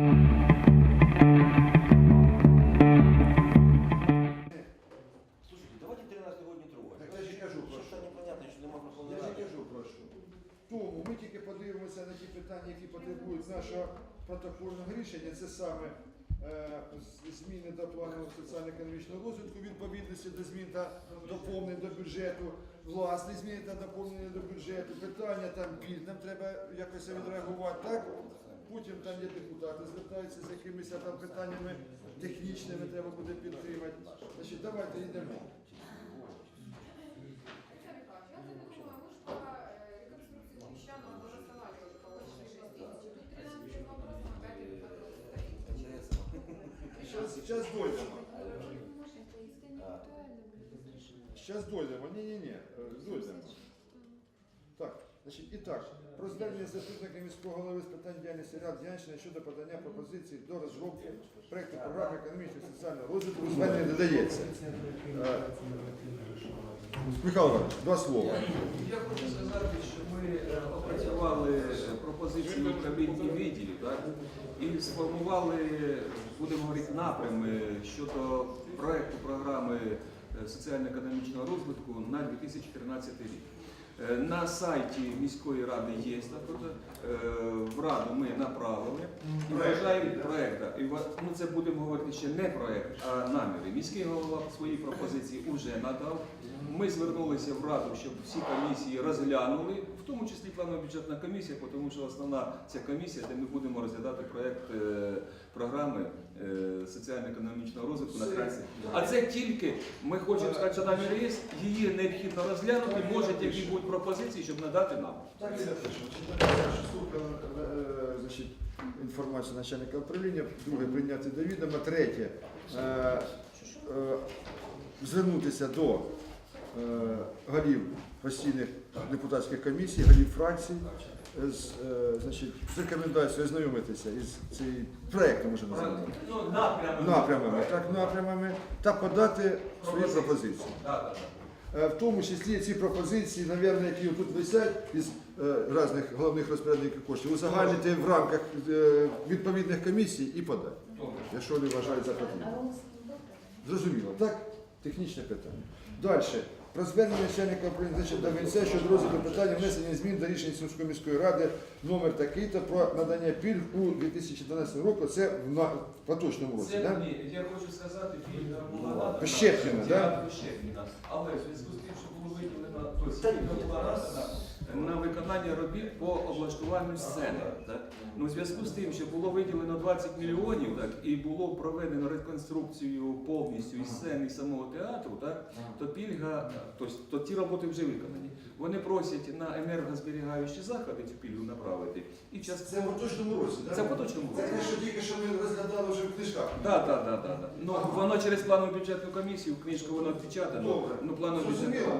Слушайте, давайте 13 год не трогать. Так я ж і кажу, про Что-то непонятно, что не можно Я ж кажу про що. Тому ми тільки подивимося на ті питання, які потребують нашого протокольного рішення. Це саме е, зміни до плану соціально-економічного розвитку, відповідності до змін та доповнень до бюджету, власні зміни та доповнення до бюджету, питання там пільг, нам треба якось відреагувати, так? Потім там є депутати, звертаються з якимись там питаннями технічними, треба буде підтримати. Значить, давайте йдемо. Сейчас дойдемо. Сейчас дойдемо. Ні-ні-ні, е, дойдемо. Так, значить, і так, про звернення заступника міського голови з питань діяльності ряд Янщини щодо подання пропозицій до розробки проекту програми економічного соціального розвитку звернення додається. Е, Михайло два слова. Я хочу сказати, що ми е, опрацювали пропозиції управління відділів так, і сформували, будемо говорити, напрями щодо проекту програми е, соціально-економічного розвитку на 2013 рік. Е, На сайті міської ради є е, в раду ми направили і вважаємо проект. І ну, це будемо говорити ще не проект, а наміри. Міський голова свої пропозиції вже надав. Ми звернулися в раду, щоб всі комісії розглянули, в тому числі планова бюджетна комісія, тому що основна ця комісія, де ми будемо розглядати проект е, програми соціально-економічного розвитку на трасі. А це тільки ми хочемо сказати, що намір є, її необхідно розглянути. Може, які будуть пропозиції, щоб надати нам. Е, інформацію начальника управління, друге прийняти до відома, третє е, е, звернутися до е, голів постійних депутатських комісій, голів фракцій, з, е, значить, з рекомендацією ознайомитися із цим проєктом, може називати, Ну, напрямами, так, напрямами, та подати свої пропозиції. Е, В тому числі ці пропозиції, навірно, які тут висять із е, різних головних розпорядників коштів, узагальнити в рамках відповідних комісій і подати, якщо вони вважають за потрібне. Зрозуміло, так? Технічне питання. Далі. Про звернення начальника управління ВНС щодо розгляду питання внесення змін до рішення Сумської міської ради номер такий-то про надання пільг у 2012 році. Це в на- в поточному році, Це да? ні, я хочу сказати, пільга була надана. Пощеплена, да? Діана Але в зв'язку з тим, що було виділено, то пільга була надана на виконання робіт по облаштуванню сцени. Так? Ну, в зв'язку з тим, що було виділено 20 мільйонів так, і було проведено реконструкцію повністю і сцени і самого театру, так, то пільга, тобто, то ті роботи вже виконані. Вони просять на енергозберігаючі заходи цю пільгу направити. І Це в поточному році, так? це в поточному Це році. те, що тільки що ми розглядали вже в книжках. Так, так, так, так. Ну, воно через планову бюджетну комісію, книжку воно впечатано. Ну, планову бюджетну.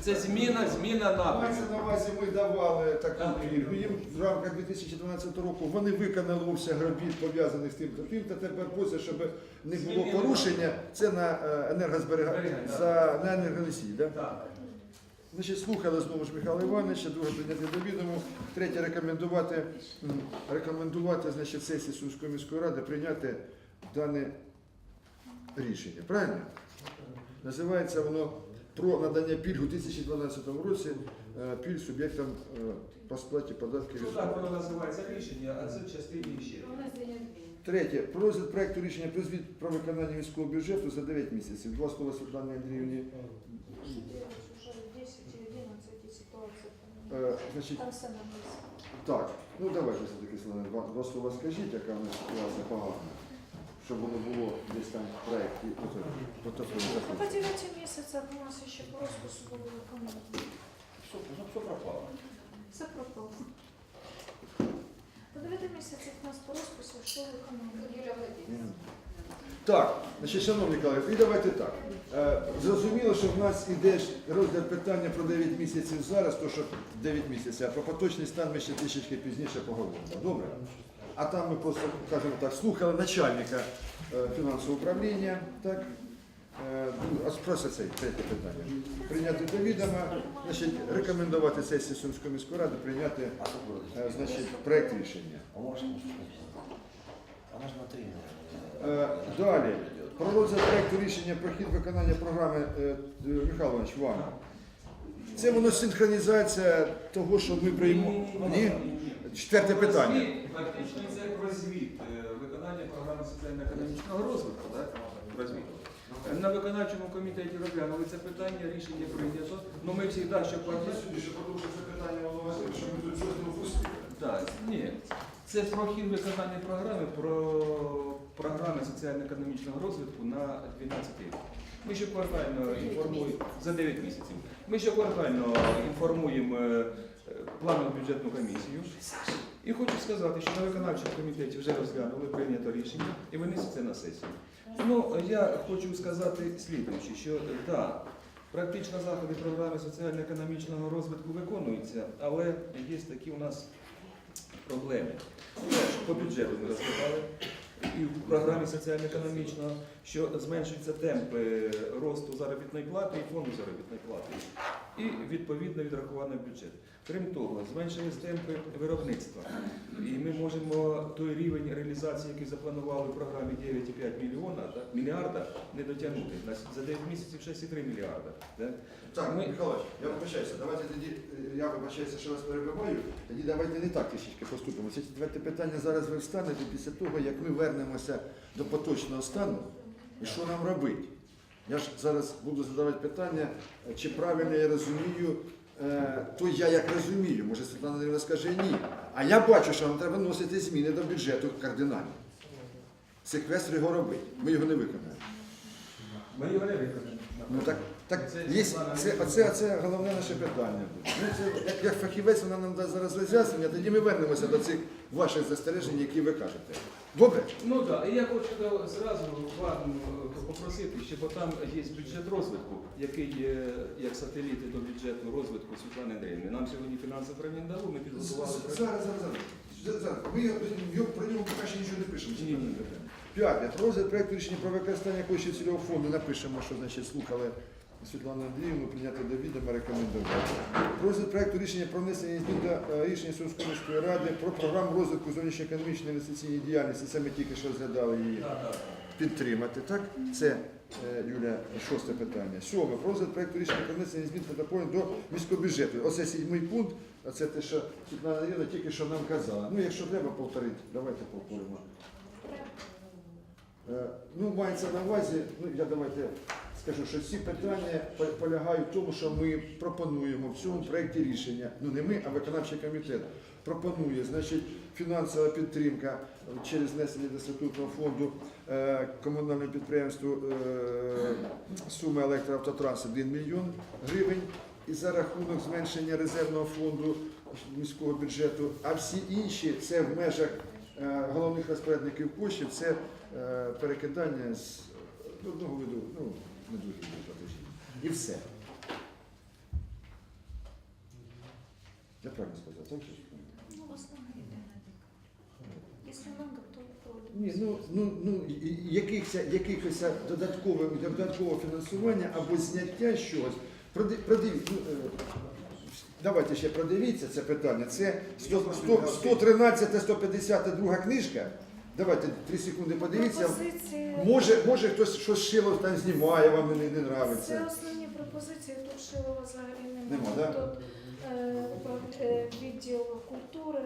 Це зміна, зміна напрямку. Мається на увазі, ми давали таку пільгу. Їм в рамках 2012 року вони виконали обсяг робіт пов'язаних з тим та тим, та тепер просять, щоб не було Змінили. порушення. Це на е, енергозберігання, Зберігання, за на енергоносії. Да? Так. Значить, слухали знову ж Михайла Івановича, друге прийняти до відому, третє рекомендувати, м, рекомендувати значить, сесії Сумської міської ради прийняти дане рішення. Правильно? Називається воно про надання пільг у 2012 році е, пільг суб'єктам е, по сплаті податків. Ну так воно називається рішення, а це в частині ще. Третє. Про розгляд проекту рішення про звіт про виконання міського бюджету за 9 місяців. Два слова Світлани Андріївні. Е, Значить, Там все написано. Так, ну давайте все-таки Слава, два, два слова скажіть, яка в нас ситуація погана, щоб воно було десь там в проєкті. Ну, по ото. 9 місяцях у нас ще по розпису було. Все, ну, все пропало. Все пропало. По 9 місяцях у нас по розпису що виконано. Мгм. Так, значить, шановні колеги, і давайте так. Е, зрозуміло, що в нас іде розгляд питання про 9 місяців зараз, то що 9 місяців, а про поточний стан ми ще трішечки пізніше поговоримо. Добре? А там ми просто, кажемо так, слухали начальника е, фінансового управління, так? Е, просто це третє питання. Прийняти до відома, значить, рекомендувати сесії Сумської міської ради прийняти е, значить, проект рішення. Далі. Про розгляд проекту рішення про хід виконання програми е, вам. Це воно синхронізація того, що ми приймемо. Ні? Четверте питання. Фактично це розвід е, виконання програми соціально-економічного розвитку. Так? Розвід. На виконавчому комітеті розглянули це питання, рішення прийнято. Ну ми всі так, що платять. це питання воно що ми тут щось не упустили. Так, ні. Це про хід виконання програми, про програми соціально-економічного розвитку на 12 рік. Ми щоквартально інформуємо за 9 місяців. Ми щоквартально інформуємо е, планову бюджетну комісію. І хочу сказати, що на виконавчому комітеті вже розглянули, прийнято рішення і винесли це на сесію. Ну, я хочу сказати слідуюче, що так, практично заходи програми соціально-економічного розвитку виконуються, але є такі у нас проблеми. По бюджету ми розглядали і в програмі соціально-економічного, що зменшуються темпи росту заробітної плати і фонду заробітної плати, і відповідно в бюджет. Крім того, зменшились темпи виробництва. І ми можемо той рівень реалізації, який запланували в програмі 9,5 мільйона, так, мільярда, не дотягнути. За 9 місяців 6,3 мільярда. Так? Так, Ми- Михайлович, я вибачаюся, давайте тоді, е, я вибачаюся, що вас перебиваю, тоді давайте не так трішечки поступимо. Це четверте питання зараз ви встанете після того, як ми вернемося до поточного стану, і що нам робити. Я ж зараз буду задавати питання, е, чи правильно я розумію, то я як розумію, може Світлана Андрійовна скаже ні. А я бачу, що нам треба вносити зміни до бюджету кардинально. Секвестр його робить, ми його не виконаємо. Ми його не виконаємо. Ну так, так є, це, оце, оце головне наше питання. буде. Ну, це, як, як фахівець вона нам дасть зараз роз'яснення, тоді ми вернемося до цих ваших застережень, які ви кажете. Добре? Ну так, і я хочу зразу вам е, попросити, ще, бо там є бюджет розвитку, який є як сателіти до бюджету розвитку Світлани Андріївни. Нам сьогодні фінансове управління дало, ми підготували. Зараз, зараз, зараз. Зараз. Ми його- про нього поки що нічого не пишемо. Ні, ні. П'яте. Розгляд проекту рішення про використання коштів цільового фонду напишемо, що значить слухали Світлану Андріївну, прийняти до відома, рекомендувати. Розгляд проекту рішення про внесення змін до е, рішення Сумської міської ради про програму розвитку зовнішньоекономічної інвестиційної діяльності. Це ми тільки що розглядали її. Підтримати. Так? Це е, Юля, шосте питання. Сьоме. Про розгляд проекту рішення про внесення змін та доповнень до міського бюджету. Оце сідьмий пункт, це те, що Світлана Андріївна тільки що нам казала. Ну, якщо треба повторити, давайте повторимо. Е, Ну, мається на увазі, ну я давайте скажу, що ці питання по- полягають в тому, що ми пропонуємо в цьому проєкті рішення, ну не ми, а виконавчий комітет пропонує, значить, фінансова підтримка через внесення до статутного фонду е, комунальному підприємству е, суми електроавтотранс 1 мільйон гривень. І за рахунок зменшення резервного фонду міського бюджету, а всі інші це в межах е, головних розпорядників коштів, це е, перекидання з одного виду, ну не дуже виду платежів. І все. Я правильно сказав, так? ж? Ну, в основном, Если то. Ні, ну, ну, ну і- і якихось, якихось додаткове, додаткового фінансування або зняття чогось. Проди- продиві- ну, е, давайте ще продивіться це питання. Це 100, 100, 113, 152 книжка. Давайте три секунди подивіться. Пропозиції. Може, може хтось щось шило там знімає, вам не, не Це нравиться. основні пропозиції. Тут Шилова взагалі немає. Нема, да? Тут е, управ- е, відділ культури,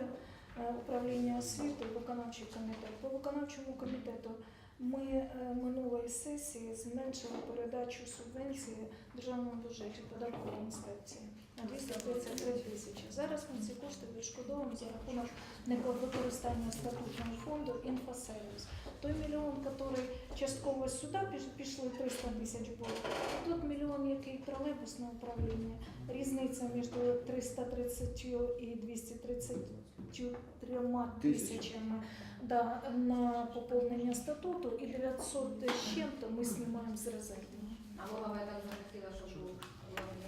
е, управління освіти, виконавчий комітет. По виконавчому комітету ми е, минулої сесії зменшили передачу субвенції державному бюджеті податкової інспекції на 233 тисячі. Зараз ми ці кошти відшкодовуємо за рахунок використання статутного фонду «Інфосервіс». Той мільйон, який частково сюди пішли 300 тисяч було, тут мільйон, який тролейбусне управління. Різниця між 330 і 233 тисячами да, на поповнення статуту і 900 з чим-то ми знімаємо з резервного. А голова так захотіла, щоб був.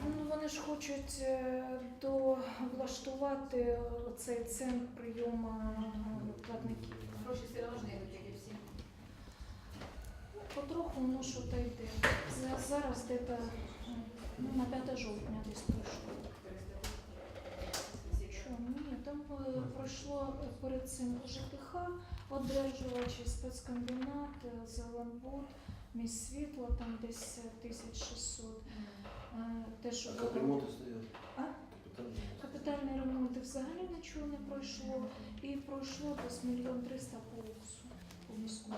Ну, вони ж хочуть е, до влаштувати цей центр прийому платників. Гроші все одно ж не йдуть, і Потроху воно що то йде. Зараз десь ну, на 5 жовтня десь пройшло. Що, ні, там е, пройшло перед цим ЖКХ, Одержувачі спецкомбінат, е, Зеленбуд, місь світло, там десь е, 1600. Е, Те, що стоят? А? Капітальний ремонт взагалі нічого не пройшло. І пройшло десь мільйон триста по по міському.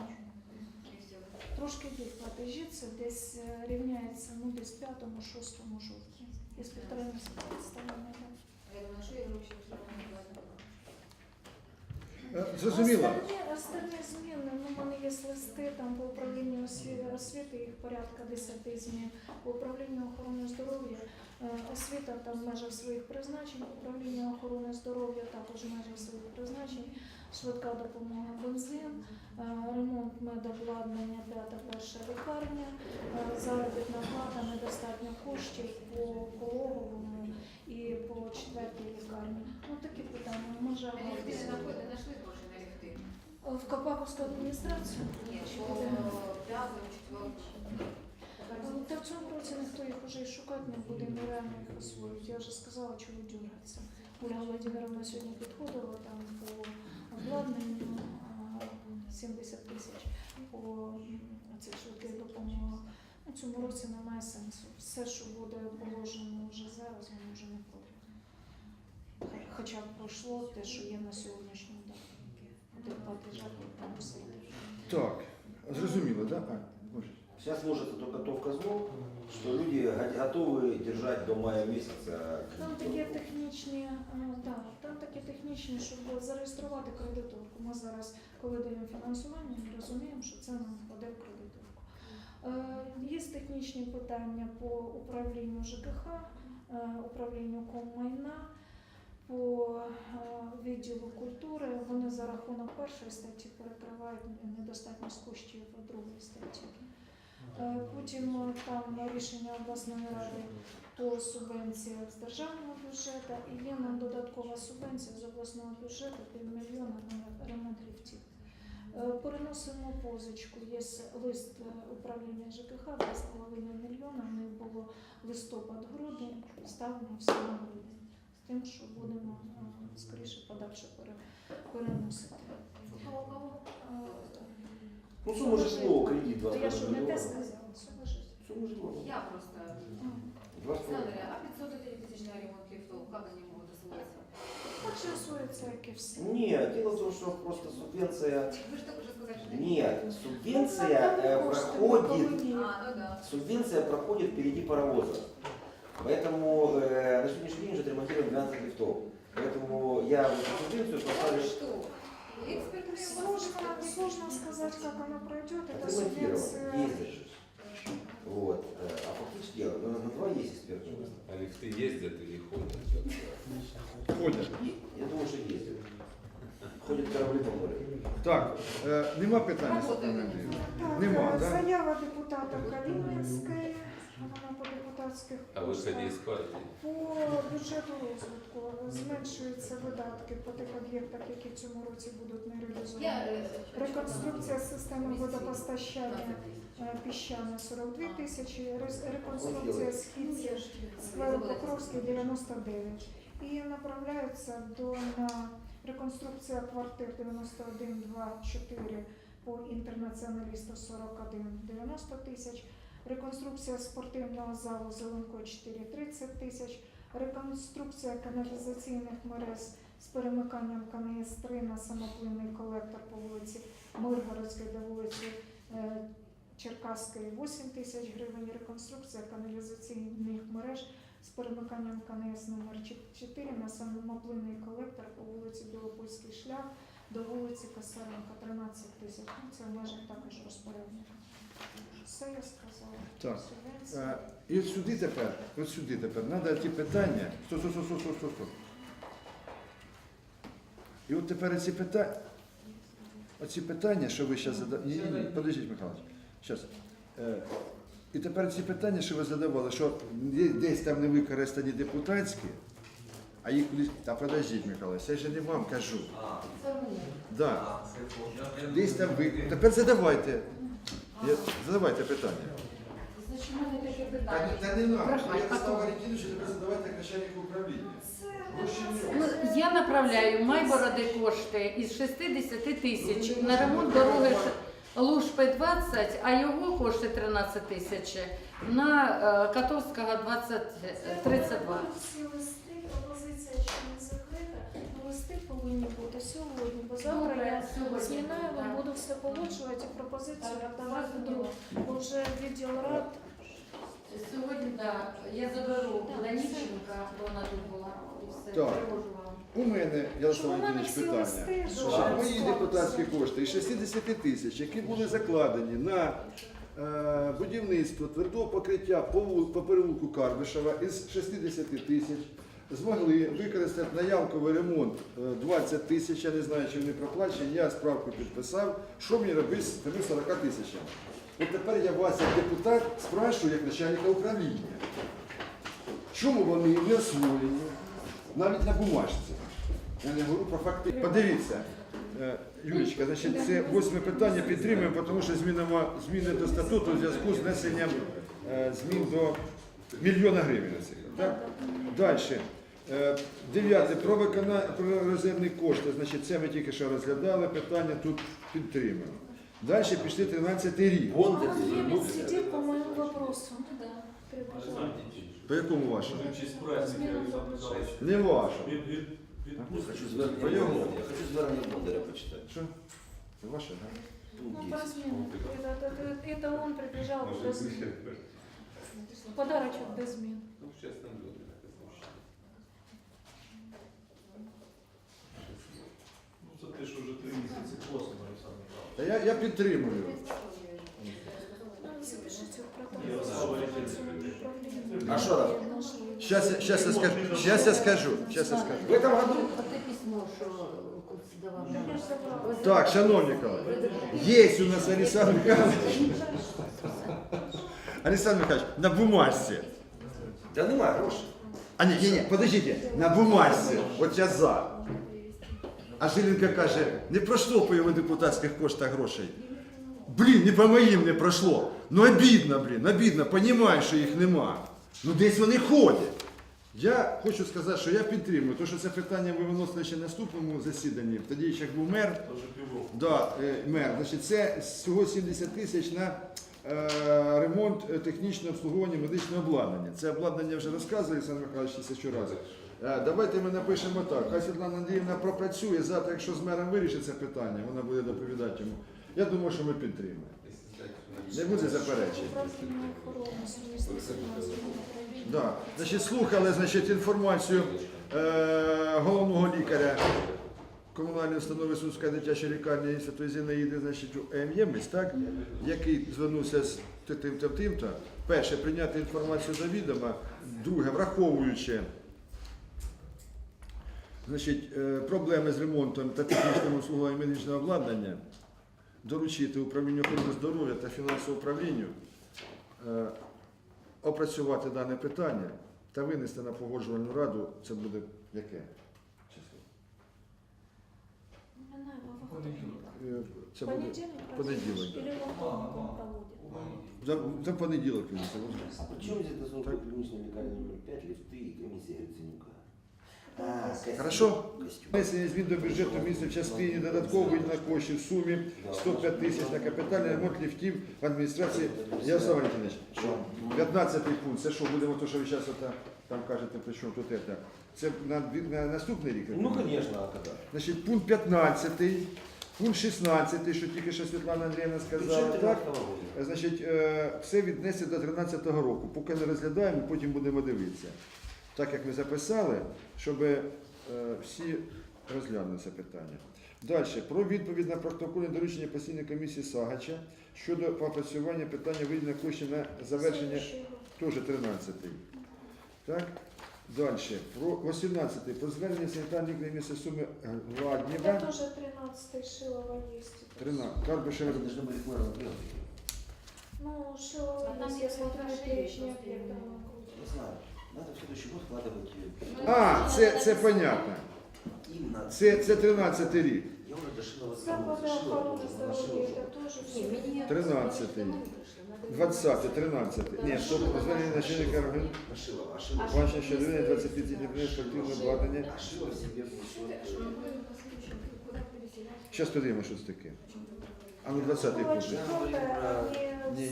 Трошки є платежі, це десь е, рівняється ну, десь 5-6 жовтня. Із півтори місяця представлення. Я думаю, що я гроші Е, Зрозуміло. Останні, зміни, ну, в мене є листи там по управлінню освіти, їх порядка 10 змін. По управлінню охорони здоров'я, освіта там в межах своїх призначень, управління охорони здоров'я також в межах своїх призначень, швидка допомога бензин, е, ремонт медобладнання, п'ята перша лікарня, е, заробітна плата, недостатньо коштів по пологовому і по четвертій лікарні. Ну такі питання, може в Капаковську адміністрацію. Ні, по п'ятому, четвертому. Ну, Та в цьому році ніхто їх вже і шукати не буде, нереально їх освоїти. Я вже сказала, чого дюраться. Оля Володимировна сьогодні підходила там по обладнанню 70 тисяч по цих швидких допомогах. У цьому році немає сенсу. Все, що буде положено вже зараз, воно вже не. Хай- Хоча б пройшло те, що є на сьогоднішній день. Буде платежах, там все. Так, зрозуміло, так? Сейчас ложится только то в казну, что люди го- готовы держать до мая месяца. Там такі технічні, да, там такі технічні, щоб зареєструвати кредиторку. Ми зараз, коли даємо фінансування, ми розуміємо, що це нам впаде в кредиторку. Е, Є технічні питання по управлінню ЖКХ, е, управлінню коммайна, по е, відділу культури. Вони за рахунок першої статті перекривають недостатність коштів другої статті. Е, Потім е, там рішення обласної ради по субвенціях з державного бюджету і є нам додаткова субвенція з обласного бюджету півмільйона на ремонт ліфтів. Е, Переносимо позичку. Є лист управління ЖКХ 2,5 мільйона. В них було листопад-грудень, ставимо все на грудень. З тим, що будемо скоріше подальше переносити. Ну, сумма житло, кредит то я 20 що не те миллионов. сказала, сума життя. Я просто... Два с половиной. Александр, а 504 тысячи на ремонт лифтов, как они могут освоиться? Так же освоїться, як і все. Нет, дело в том, что просто субвенция... Вы же только что сказали, что... Нет, субвенция э, проходит... А, ну да. Субвенция проходит впереди паровоза. Поэтому э, на сегодняшний день уже отремонтируем 12 лифтов. Поэтому я в эту субвенцию А поставлю... что? Экспертные Сложно, сложно сказать, как оно пройдет. Это Отремонтировать, субвенция. ездят же. Вот. э, А фактически ну, на два есть экспертные. А лифты ездят или ходят? Ходять. Я думаю, что ездят. Ходят корабли по морю. Так, е, нема питань? Работаємо. Так, Нема, е, да? Заява депутата Калінінської, вона по депутатських А коштах. По бюджету розвитку зменшуються видатки по тих об'єктах, які в цьому році будуть не Я... реалізовані. э, Реконструкція системи водопостачання е, піщане 42 тисячі, рес- реконструкція східця скверу Покровський 99. І направляються до на реконструкція квартир 91, 2, 4 по інтернаціоналісту 41, 90 тисяч, реконструкція спортивного залу Зеленко 4, 30 тисяч, реконструкція каналізаційних мереж з перемиканням КНС 3 на самоплинний колектор по вулиці Миргородській до вулиці е, Черкаської 8 тисяч гривень, реконструкція каналізаційних мереж з перемиканням КНС номер 4 на самоплинний колектор по вулиці Білопольський шлях до вулиці Касаренка 13 тисяч. Ну, це в межах також розпорядника. Все я сказала. Так. Е, І от сюди тепер, от сюди тепер, треба ті питання. Стоп, стоп, стоп, стоп, стоп, стоп, стоп. І от тепер ці питання, оці питання, що ви зараз задавали. Ні, ні, ні, подождіть, Михайлович. Щас. Е, і тепер ці питання, що ви задавали, що є- десь там не використані депутатські, а їх кудись. Та подождіть, Михайлович, це ж не вам кажу. А, це по- я- Десь там ви. Тепер задавайте. Я- Задавайте питання. Значить, у мене таке питання. та не нам. Прошу, Я а задав то? Валентину, що тепер задавайте начальнику управління. Ну, я направляю Майбороди кошти із 60 тисяч на ремонт дороги Лужпи 20, а його кошти 13 тисяч на е, Котовського 20, е, 32. Всі листи, Погоджувати і пропозицію Так, друг. Бо вже відділ рад Сьогодні, так, я заберу Даніченка, бо вона тут була, і все, Так. вам. У мене, Що вона Антонович, всі питання. листи, що Що мої депутатські кошти із 60 тисяч, які були закладені на е, будівництво твердого покриття по, вул- по переулку Карбишева із 60 тисяч, змогли використати на ямковий ремонт е, 20 тисяч, я не знаю, чи вони проплачені, я справку підписав, що мені робити з тими 40 тисячами. От тепер я вас, як депутат, спрашиваю, як начальника управління, чому вони не освоєні навіть на бумажці? Я не говорю про факти. Подивіться, е, Юлічка, значить, це восьме питання підтримуємо, тому що зміни до статуту в зв'язку з внесенням е, змін до мільйона гривень. Так? Далі. Е, Дев'яте. Про виконання про резервні кошти. Значить, це ми тільки що розглядали. Питання тут підтримуємо. Далі пішли 13 рік. Бонды Она эти, время ну, сидит по моему вопросу. Прибежала. По якому вашому? Смена заближается. Не вашому. Хочу звернення Бондаря. Я хочу звернення Бондаря почитати. Що? Це ваше, так? Пункт Ну, 10. про смену. Это, это- это он прибежал без Подарочек без змін. Ну, сейчас там Та я, я підтримую. А що там? Щас, я- щас я скажу. Щас я скажу. Щас я скажу. В этом году А те письмо, що давав. Я. Так, шановні колеги, є у нас Олександр Михайлович. Олександр Михайлович, на бумажці. Да немає грошей. А ні, ні, ні, подождіть, на бумажці. От я за. А Жилінка каже, не пройшло по його депутатських коштах грошей. Блін, не по моїм не пройшло. Ну обідно, блін, обідно, понімаю, що їх нема. Ну десь вони ходять. Я хочу сказати, що я підтримую, тому що це питання ви виносили ще на наступному засіданні. Тоді ще як був мер. Да, е, мер, значить, це всього 70 тисяч на е, ремонт е, технічного обслуговування медичного обладнання. Це обладнання вже розказував Олександр Михайлович тисячу разів. Е, Давайте ми напишемо так. Хай Світлана Андріївна пропрацює завтра, якщо з мером вирішить це питання, вона буде доповідати йому. Я думаю, що ми підтримаємо. Не буде заперечень. Да. Значить, слухали значить, інформацію е, головного лікаря комунальної установи Сумська дитяча лікарня Святої Зінаїди, значить, у ЕМЄМець, так, який звернувся з тим тим тим то перше, прийняти інформацію до відома, друге, враховуючи значить, е, проблеми з ремонтом та технічним обслуговуванням медичного обладнання, доручити управлінню охорони здоров'я та фінансовому управлінню е, опрацювати дане питання та винести на погоджувальну раду, це буде яке. Е, Це буде Понедельник? понеділок. За, за понеділок. почему здесь должно быть клиничная лекарня номер 5, лифты и комиссия Гриценюка? Хорошо. Внесення змін до бюджету міста в частині додатково виділено коштів в сумі 105 тисяч на капітальний ремонт ліфтів в адміністрації. Ярослав Валентинович, Що? 15 пункт, це що, будемо то, що ви зараз там кажете, при чому тут це? Це на, дві- на наступний рік? Ну, конечно, а когда? Значить, пункт 15, пункт 16, що тільки що Світлана Андріївна сказала, Бюджет так? 13 года. Значить, е, все віднесе до 13-го року. Поки не розглядаємо, потім будемо дивитися Так як ми записали, щоб е, всі розглянули це питання. Далі. Про відповідь на протокольне доручення постійної комісії Сагача щодо опрацювання питання виділення коштів на завершення Следующий год. теж 13-й. Так? Далі. Про 18-й. Про звернення санітарних на місце суми Это Гладнєва. тоже 13 Шилова есть. 13. Карбишева. Это должно быть регулярно прием. Ну, Шилова А там есть, есть я смотрю, возражения перечень просто. объектов. Я знаю. Надо в следующий год вкладывать э, А, це, це понятно. именно. Це, це 13 рік. Я дорога до Шилова. Заклади охорони здоров'я це теж все. 13, 20, 13. Ні, стоп, звернення начальника органів. На Шилова. А Шилова. Бачення що людина 25 днів спортивне обладнання. А себе. Зараз подивимо, що це таке. А ну 20-й Школа пункт. четвертая, они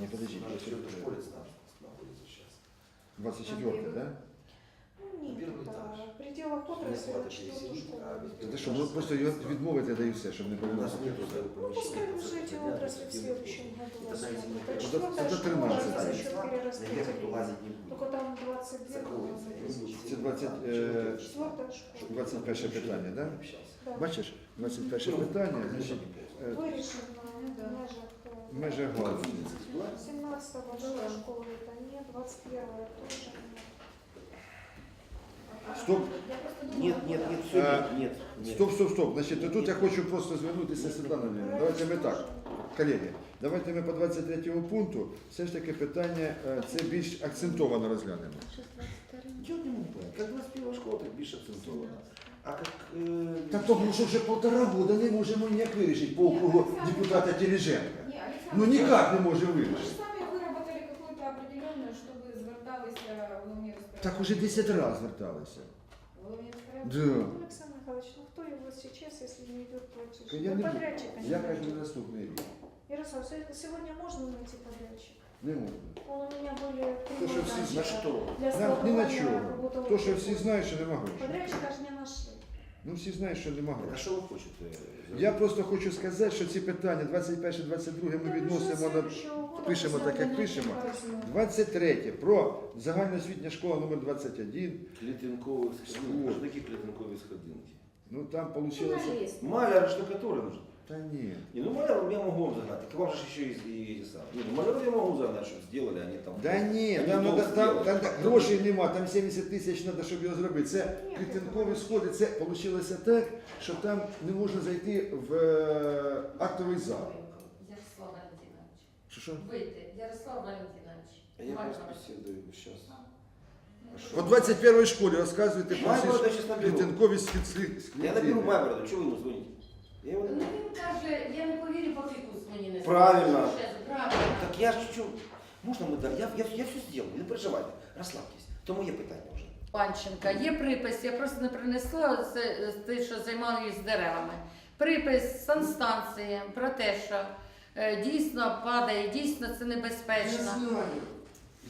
Не, э, подожди, Она все это в школе находится сейчас. 24, да? Ну, нет, Первый это этаж. в пределах отрасли четвертую переселить, школу. а що, ну просто його відмовити даю все, щоб не У було. нас своего Ну, пускай уже эти отрасли в следующем году Это возьмут. это Это четвертая это школа, 13. они за счет Наверх перераспределения. лазить не будет. Только там 22 Закроется. было. Це 20, е, Четвертая школа. 21 питання, да? Да. Бачиш, 21 питання, значить, е, Вирішено в межах. э, в межах галузі. 17 большая школа это нет, 21 тоже нет. Стоп, Нет, нет, нет, все А, нет, нет, нет. стоп, стоп, стоп. Значить, тут я хочу просто звернутися, Світлана Леонідовна. Давайте ми так, колеги, давайте ми по 23 пункту все ж таки питання е, це більш акцентовано розглянемо. Я не могу понять, как 21 школа, так більш акцентовано. А как... Э, Так тому що вже полтора года не можемо ніяк вирішити по округу депутата Тележенка. Ні, Олександр, Ну ніяк не може Ви ж вирішити. самі виробили какую-то определенную, що ви зверталися в головні розпорядження. Так уже 10 разів зверталися. Головні розпорядження? Да. Александр Михайлович, ну кто его сейчас, если не идет платеж? Я Ну, не подрядчика не Я найдет. кажу на наступний рік. Ярослав, се- сегодня можно найти подрядчика? Не можна. Он у меня были три То, що всі на майданчика что? для Нам ні на складывания чого. бутылок. То, що всі знають, що нема грошей. Подрядчика же не нашли. Ну всі знають, що нема Так, а грошей. что вы хотите? Я просто хочу сказати, що ці питання 21-22 ми відносимо на пишемо так, як пишемо. 23 про загальноосвітня школа номер 21. Клітинкові Сколько? сходинки. Клетенковые сходинки? Ну там вийшло. Маляр штукатура нужен. Та ні. Не, ну маляр я могу вам загнать. Так вам же еще и, и, сам. Не, ну маляр я могу загнать, что сделали, они там. Да ні, там, надо, там, там грошей нема, там 70 тисяч треба, щоб його зробити. Це клітинкові сходи, це вийшло так, що там не можна зайти в е, актовий зал. Ярослав Валентинович. Що, що? Вийти. Ярослав Валентинович. А я просто беседую сейчас. По 21 школі розказуєте про Майборода всі сейчас наберу. клітинкові схід- Я наберу Майборода, что вы ему звоните? Я Ну він каже, я не повірю, поки кус мені не Правильно. Правильно. Так я ж чуть Можно мы да? Я, я, я все сделал, не переживайте, розслабтесь. То моє питання вже. Панченка, є припис, я просто не принесла це те, що займаюсь деревами. Припис санстанції про те, що е, дійсно падає, дійсно це небезпечно.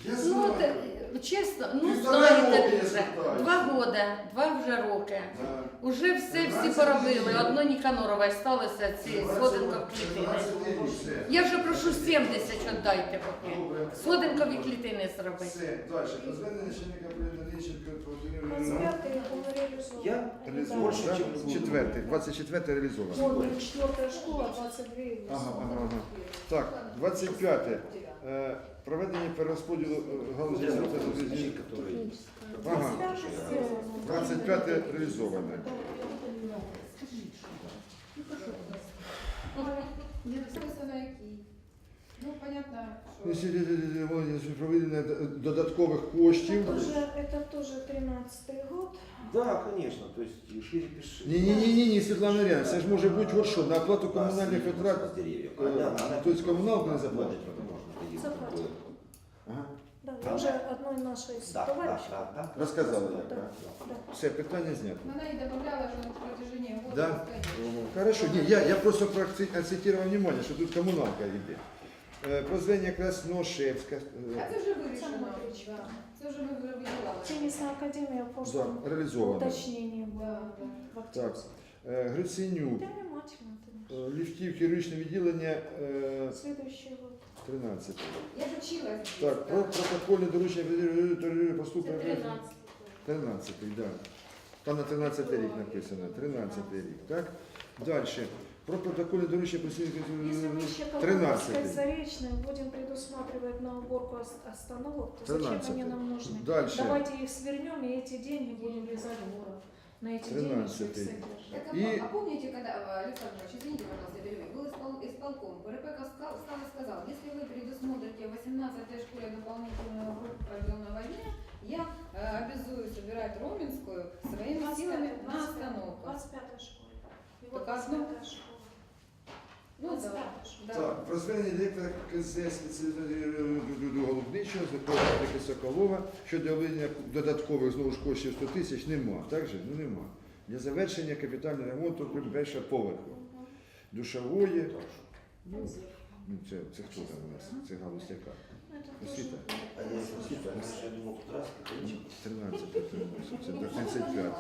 Я Ну, те- чесно, ну Півтора знаєте роки я дуже. звертаюся. Два роки, два вже роки. Да. Уже все всі 12 поробили. років. Одно Ніканорова сталося ці сходинка в клітини. Я вже прошу 70 віддайте поки. Сходинкові клітини зробити. Все, далі. Розведення начальника управління Лінченка Володимира 25 он реализован. Я? Реалізовано, Больше. Четвертий, 24 реалізовано. Вон, четвертая школа, 22 и Ага, ага, ага. Так, 25. Е, Проведення перерозподілу е, галузі Я освіти знаю, за значит, зв'язку. который... Ага. 25 сделано. 25 реалізоване. Написано який. Ну, понятно, Ну, що... сі- Проведення додаткових коштів. Это тоже, это тоже 13 год. Да, конечно, то есть и шире пиши. Ні, ні, ні, ні, ні, Світлана Ірина, це ж може бути от що, на оплату комунальних витрат. С деревьев. Э, Она- она- то есть коммуналку не заплатит? Можно, можно. Заплатит. Ага. Да, Да. уже одной нашей Да, товарищ. да, да, да. Розказали, Да, так, так? да. Все, питання знято. Вона і додавала, що на протяжении года Да? постоянно. Хорошо, ні, я, я просто проакцентував внимание, що тут комуналка йде. Е, Про зведення Красношевська. А е, це вже вирішено. Самоотречка. Да. Це вже ми вже. Теннисная академия в прошлом Да, реалізовано. уточнение было Да, да. в. Так. Е, Гриценюк. Я внимательно. Е, Ліфтів хірургічне відділення е, Следующий год. 13. Я ж вчилась. Так, про протокольне доручення поступлення. 13. 13, да. Там на 13 рік написано. 13 рік, так? Далі. Про протокольне доручення Если мы еще постійних 13. Коломенской Заречной будем предусматривать на уборку ос- остановок, то зачем 13. они нам нужны? Дальше. Давайте их свернем и эти деньги будем вязать в город. На эти деньги что их 13. содержат. Так, а, И- а помните, когда, а, Александр Иванович, извините, пожалуйста, я перебью, был испол- исполком, ПРП встал сказал, если вы предусмотрите 18-й школе дополнительную группу проделанного дня, Я э, обязуюсь убирать Роменскую своими силами на остановку. 25 школа. Його Так, 25 школа. Ну, 25 да. Да. Так, про звернення директора КЗ Голубничого з Соколова щодо виділення додаткових знову ж коштів 100 тисяч нема. Так же? Ну нема. Для завершення капітального ремонту першого поверху. Душової. Ну, ну, це, це хто там у нас? Це галузь яка? Ну, Освіта. А я освіта, я думав, тут раз, 13 це до 35.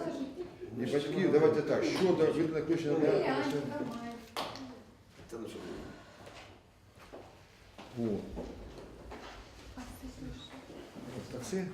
І батьків, давайте так, щодо виділення коштів на. Це на що О. Це?